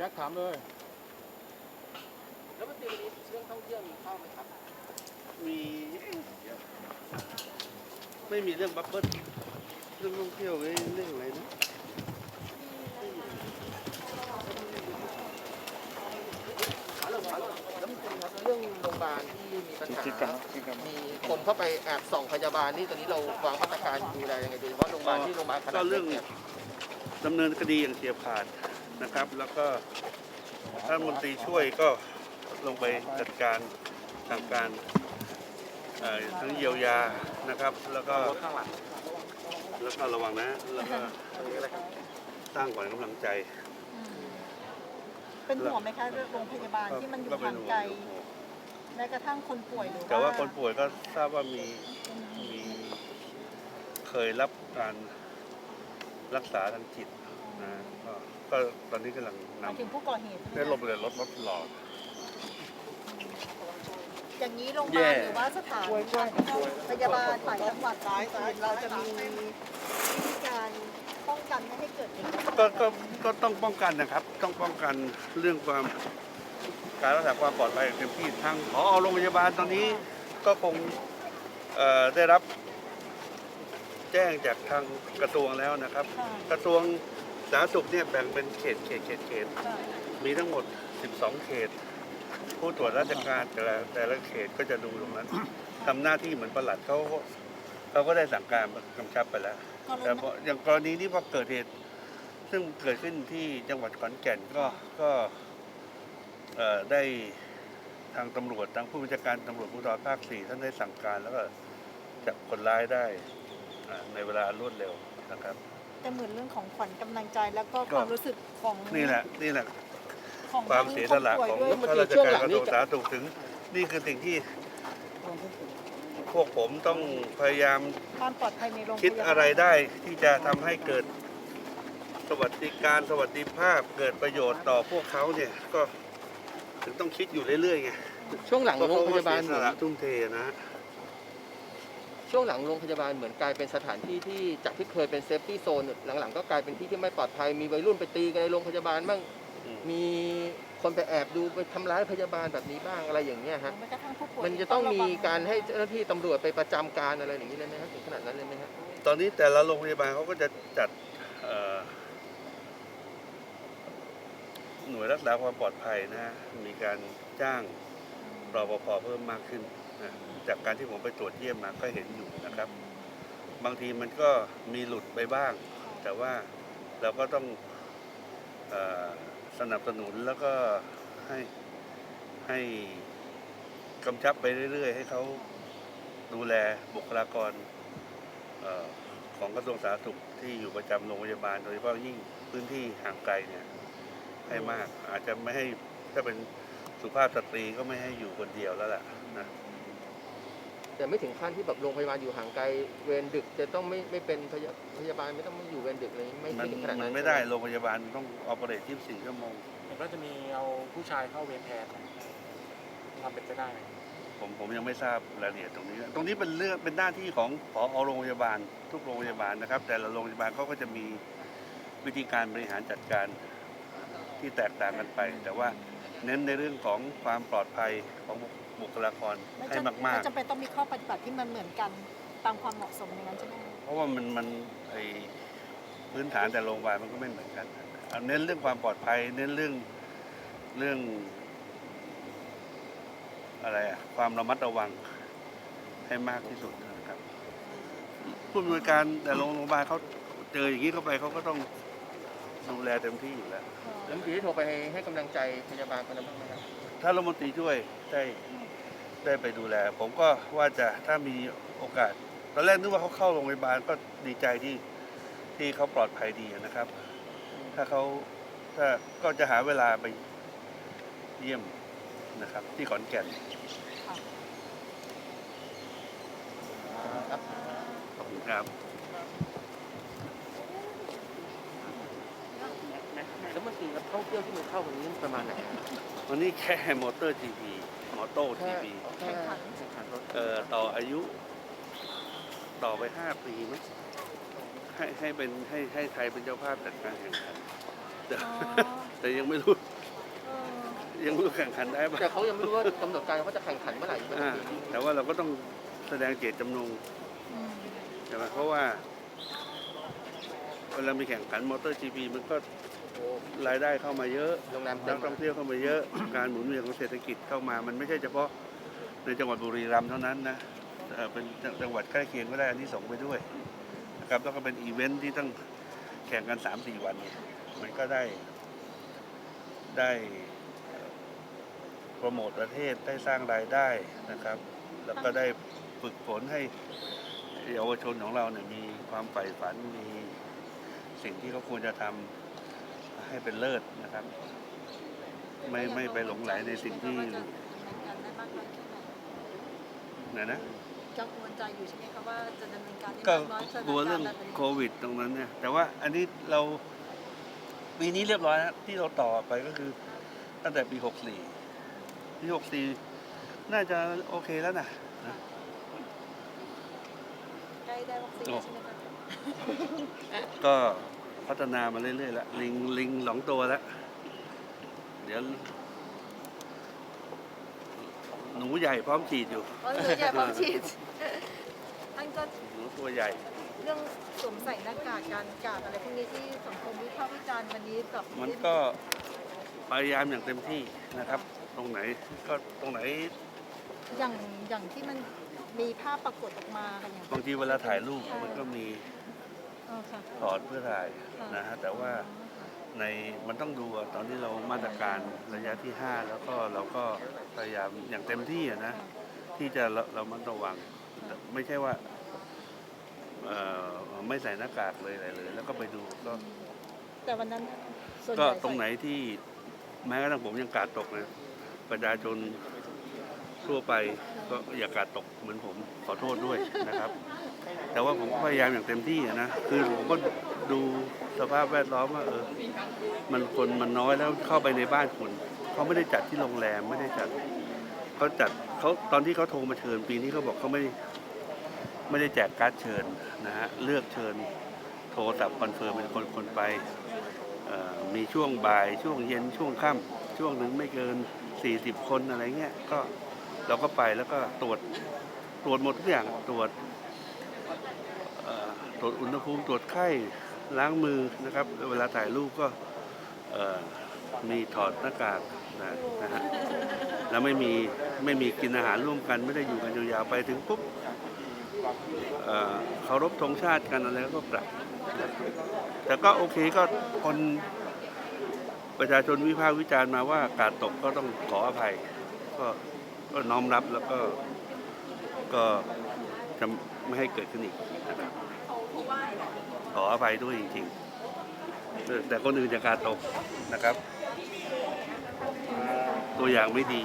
แจ็คถามเลย แล้วมันตีวันนี้เรื่องท่องเที่ยวมีเข้าไหมครับ มีไม่มีเรื่องบับเบิ้ลเรื่องท่องเที่ยวเอ้ยเรื่องอะไรนะแล้วมันเป็นครับเรื่องโรงพยาบาลที่มีปัญหาคิดกันคิดกันมีคนเข้าไปแอบส่องพยาบาลนี่ตอนนี้เราวางมาตรการดูแลยังไงโดยเฉพาะโรงพยาบาลที่โรงพยาบาลขนาก็ดเรื่องเนี่ยดำเนินคดีอย่างเฉียบขาด นะครับ แล้วก็ท่านมนตรีช่วยก็ลงไปจัดการทางการเอ่อทั้งเยียวยานะครับ แล้วก็รถข้างหลังแล้วก็ระวังนะแล้วก็สร้างขวัญกำลังใจ เป็นห่วงไหมคะเรื่องโรงพยาบาลที่มันอยู่ก็เป็ห่างห่วไกลแม้กระทั่งคนป่วยหรือแต่ว่าคนป่วยก็ทราบว่ามีมีเคยรับการรักษาทางจิต นะก็ก็ตอนนี้กำลังหมายนำถึงผู้ก่อเหตุได้ลงเลยรถรถหลอดอย่างนี้โรงพยาแย่บาลหรือว่าสถานพยาบาลฝ่ายจังหวัดสายเราจะมีวิธีการป้องกันไม่ให้เกิดเหตุการณ์ก็ก็ก็ต้องป้องกันนะครับ ต้องป้องกันเรื่องความการรักษาความปลอดภัยอย่างเต็มที่ทางพอโรงพยาบาลตอนนี้ก็คงเอ่อได้รับแจ้งจากทางกระทรวงแล้วนะครับค่ะกระทรวง สาธารณสุขเนี่ยแบ่งเป็นเขตเขตเขตเขตค่ะมีทั้งหมด 12 เขต ผู้ตรวจราชการแต่ละแต่ละเขตก็จะดูตรงนั้นทำหน้าที่เหมือนประหลัดเขาเขาก็ได้สั่งการกำชับไปแล้วกรแต่ณีพออย่างกรณีที่พอเกิดเหตุ ซึ่งเกิดขึ้นที่จังหวัดขอนแก่นก็ก็เอ่อได้ทางตำรวจทางผู้บัญชาการตำรวจภูธรภาคสี่ท่านได้สั่งการแล้วก็จับคนร้ายได้อ่าในเวลารวดเร็วนะครับ แต่เหมือนเรื่องของขวัญกำลังใจแล้วก็ก็ความรู้สึกของนี่แหละนี่แหละของความเสียสละคนของป่วยด้วยข้าราชการกระทรวงสาธารณสุขถึง นี่คือสิ่งที่ พวกผมต้องพยายามความปลอดภัยในโรงพยาบาลคิดอะไรได้ที่จะทำให้เกิดสวัสดิการสวัสดิภาพเกิดประโยชน์ต่อพวกเขาเนี่ยก็ถึงต้องคิดอยู่เรื่อยๆไงช่วงหลังเพราะโรงเขาพก็ยาบาลเสียเหสมือนละทุ่มเทนะ ช่วงหลังโรงพยาบาลเหมือนกลายเป็นสถานที่ที่จากที่เคยเป็นเซฟตี้โซนหลังๆ ก็กลายเป็นที่ที่ไม่ปลอดภัยมีวัยรุ่นไปตีกันในโรงพยาบาลบ้างอืมมีคนไปแอบดูไปทำร้ายพยาบาลแบบนี้บ้างอะไรอย่างเงี้ยฮะแม้กระทั่งผู้ป่วยมันจะต้องมีระวังการให้เจ้าหน้าที่ตำรวจไปประจำการอะไรอย่างนี้เลยไหมฮะถึงขนาดนั้นเลยไหมฮะตอนนี้แต่ละโรงพยาบาลเขาก็จะจัดเอ่อหน่วยรักษาความปลอดภัยนะฮะมีการจ้างรปภเพิ่มมากขึ้นนะ จากการที่ผมไปตรวจเยี่ยมมาก็เห็นอยู่นะครับ บางทีมันก็มีหลุดไปบ้าง แต่ว่าเราก็ต้องอสนับสนุนแล้วก็ให้ให้กำชับไปเรื่อย ๆ ให้เขาดูแลบุคลากรออของกระทรวงสาธารณสุขที่อยู่ประจำโรงพยาบาลโดยเฉพาะยิ่งพื้นที่ห่างไกลเนี่ยให้มากอาจจะไม่ให้ถ้าเป็นสุภาพสตรีก็ไม่ให้อยู่คนเดียวแล้วล่ะนะ แต่ไม่ถึงขั้นที่แบบโรงพยาบาลอยู่ห่างไกลเวรดึก จะต้องไม่ไม่เป็นพยาพยาบาลไม่ต้องมาอยู่เวรดึกเลยไม่มันไม่ถึงขนาดมันั้นนไม่ได้โรงพยาบาลต้องออเปเรต24ชั่วโมง เห็นว่าจะมีเอาผู้ชายเข้าเวรแทนทำเป็นไปได้ไหมผมผมยังไม่ทราบรายละเอียดตรงนี้ตรงนี้เป็นเรื่องเป็นหน้าที่ของผอโรงพยาบาล ทุกโรงพยาบาลนะครับ แต่ละโรงพยาบาลเขาก็จะมีวิธีการบริหารจัดการที่แตกต่างกันไป แต่ว่า เน้นในเรื่องของความปลอดภัยของบุคลากรไม่ให้จำมากไม่จำเป็นต้องมีข้อปฏิบัติที่มันเหมือนกันตามความเหมาะสมอย่างนั้นใช่ไหมคะๆเพราะว่ามันมันไอพื้นฐานแต่โรงพยาบาลมันก็ไม่เหมือนกันเอาเน้นเรื่องความปลอดภัย เน้นเรื่องเรื่อง อะไรอะความระมัดระวังให้มากที่สุดนะครับผู้อำนวยการแต่โรงพยาบาลเขาเจออย่างนี้เข้าไปเขาก็ต้อง ดูแลเต็มที่อยู่แล้ว แล้วเมื่อกี้ได้โทรไปให้กำลังใจพยาบาลคนนั้นบ้างไหมครับถ้ารัฐมนตรีช่วยได้ได้ไปดูแล ผมก็ว่าจะถ้ามีโอกาสตอนแรกนึกว่าเขาเข้าโรงพยาบาลก็ดีใจที่ที่เขาปลอดภัยดีนะครับ ถ้าเขาถ้าก็จะหาเวลาไปเยี่ยมนะครับ ที่ขอนแก่น ครับ ขอบคุณครับ แล้วเมื่อกี้ครับท่องเที่ยวที่มันเข้าวันนี้ประมาณไหนวันนี้แค่มอเตอร์ทีพีมอโต้ทีแค่พีแค่แข่งขันรถเอ่อต่ออายุ ต่อไปห้าปีมั้ยให้ให้เป็นให้ให้ไทยเป็นเจ้าภาพจัดการแข่งขันเดี๋ยวอ๋อแต่ยังไม่รู้เออยังไม่รู้แข่งขันได้ปะแต่เขายังไม่รู้ว่ากำหนดการเขาจะแข่งขันเมื่อไหร่ใช่ไหมอ่าแต่ว่าเราก็ต้องแสดงเจตจำนง อืมใช่ไหมเพราะว่าเวลามีแข่งขันมอเตอร์จีพีมันก็ รายได้เข้ามาเยอะโรงแรมนัเต็กมท่องเที่ยวเข้ามาเยอะ การหมุนเวียนของเศรษฐกิจเข้ามา มันไม่ใช่เฉพาะในจังหวัดบุรีรัมย์เท่านั้นนะเอ่อเป็นจังหวัดใกล้เคียงก็ได้อันนี้ส่งส์ไปด้วยนะครับแล้วก็เป็นอีเวนท์ที่ต้องแข่งกันสามสี่วันเนี่ยมันก็ได้ได้เอ่อโปรโมทประเทศได้สร้างรายได้นะครับ แล้วก็ได้ฝึกฝนให้เยาวชนของเราเนี่ยมีความใฝ่ฝันมีสิ่งที่เขาควรจะทำ ให้เป็นเลิศนะครับ ไม่ไม่ไปหลงไหลในสิ่งที่ว่าจะดำเนินการได้มากน้อยแค่ไหนไหนนะกังวลใจอยู่ใช่ไหมคะว่าจะดำเนินการได้ก็มากน้อยสถานกลัวเรื่องการณ์แบบนี้โควิดตรงนั้นเนี่ยแต่ว่าอันนี้เราปีนี้เรียบร้อยแล้วที่เราต่อไปก็คือตั้งแต่ปี 64ปี64 น่าจะโอเคแล้วนะนะใกล้ได้วัคซีนแล้วใช่ไหมคะก็ พัฒนามาเรื่อยๆแล้วลิงลิงสองตัวแล้ว เดี๋ยว หนูใหญ่พร้อมฉีดอยู่เพราะเหลืออย่าพร้อมฉีดท่านก็หนูตัวใหญ่ เรื่องสวมใส่หน้ากากการกาดอะไรพวกนี้ที่สังคมวิพากษ์วิจารณ์วันนี้กับมันก็พยายามอย่างเต็มที่นะครับ ตรงไหนก็ตรงไหน อย่างอย่างที่มันมีภาพปรากฏออกมากันอย่างบางทีเวลาถ่ายรูปมันก็มีเออค่ะ ถอดเพื่อถ่ายนะฮะแต่ว่าในมันต้องดูอะตอนนี้เรามาตรการระยะที่ 5 แล้วก็เราก็พยายามอย่างเต็มที่อะนะที่จะเราเรามันระวังแต่ไม่ใช่ว่าเอ่อไม่ใส่หน้ากากเลยอะไรเลย แล้วก็ไปดูก็ แต่วันนั้นส่วนใหก็ญ่ตรงไหนที่แม้กระทั่งผมยังกาดตกนะประชาชนทั่วไป ก็อย่ากาดตกเหมือนผมขอโทษด้วยนะครับ แต่ว่าผมก็พยายามอย่างเต็มที่นะ คือผมก็ดูสภาพแวดล้อมว่าเออ มันคนมันน้อยแล้วเข้าไปในบ้านคุณเขาไม่ได้จัดที่โรงแรมไม่ได้จัดเขาจัดเขาตอนที่เขาโทรมาเชิญปีนี้เขาบอกเขาไม่ไม่ได้แจกการ์ดเชิญนะฮะเลือกเชิญโทรศัพท์คอนเฟิร์มเป็นคนคนไปมีช่วงบ่ายช่วงเย็นช่วงค่ำช่วงหนึ่งไม่เกิน 40 คนอะไรเงี้ยก็ เราก็ไปแล้วก็ตรวจตรวจหมดทุกอย่างตรวจตรวจอุณหภูมิตรวจไข้ล้างมือนะครับ เวลาถ่ายรูปก็มีถอดหน้ากากนะนะฮะแล้วไม่มีไม่มีกินอาหารร่วมกันไม่ได้อยู่กันยาวๆไปถึงปุ๊บเอ่อเคารพธงชาติกันอะไรก็กลับ แต่ก็โอเคก็คนประชาชนวิพากษ์วิจารณ์มาว่ากาดตกก็ต้องขออภัยก็ ก็น้อมรับแล้วก็ก็จะไม่ให้เกิดขึ้นอีกนะครับขออภัยด้วยจริงๆ แต่แต่คนอื่นจะการตกนะครับ ตัวอย่างไม่ดี